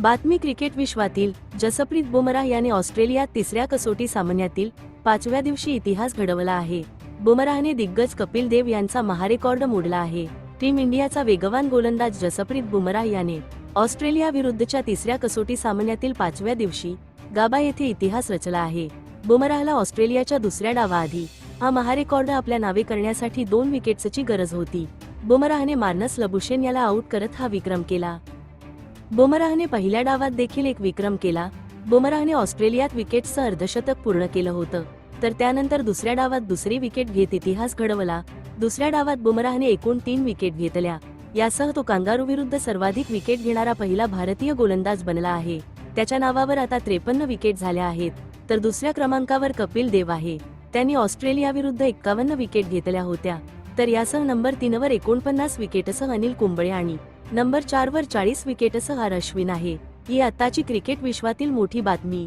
बातमी क्रिकेट विश्वातील जसप्रीत बुमराह याने ऑस्ट्रेलियात तिसऱ्या कसोटी सामन्यातील पाचव्या दिवशी इतिहास घडवला आहे. बुमराहने दिग्गज कपिल देव यांचा महारेकॉर्ड मोडला आहे. टीम इंडियाचा वेगवान गोलंदाज जसप्रीत बुमराह याने ऑस्ट्रेलिया विरुद्धच्या तिसऱ्या कसोटी सामन्यातील पाचव्या दिवशी गाबा येथे इतिहास रचला आहे. बुमराहला ऑस्ट्रेलियाच्या दुसऱ्या डावाआधी हा महारेकॉर्ड आपल्या नावे करण्यासाठी दोन विकेट्सची गरज होती. बुमराहने मार्नस लबुशेन याला आऊट करत हा विक्रम केला. बुमराहने पहिल्या डावात देखील एक विक्रम केला. बुमराहने ऑस्ट्रेलियात विकेटचं अर्धशतक पूर्ण केलं होतं. तर त्यानंतर दुसऱ्या डावात दुसरी विकेट घेत इतिहास घडवला. दुसऱ्या डावात बुमराहने एकूण तीन विकेट घेतल्या. यासह तो कांगारू विरुद्ध सर्वाधिक विकेट घेणारा पहिला भारतीय गोलंदाज बनला आहे. त्याच्या नावावर आता त्रेपन्न विकेट झाल्या आहेत. तर दुसऱ्या क्रमांकावर कपिल देव आहे. त्यांनी ऑस्ट्रेलिया विरुद्ध एक्कावन्न विकेट घेतल्या होत्या. तर यासह नंबर तीनवर एकोणपन्नास विकेटसह अनिल कुंबळे आणि नंबर चारवर चाळीस विकेटसह अश्विन आहे ही आताची क्रिकेट विश्वातील मोठी बातमी.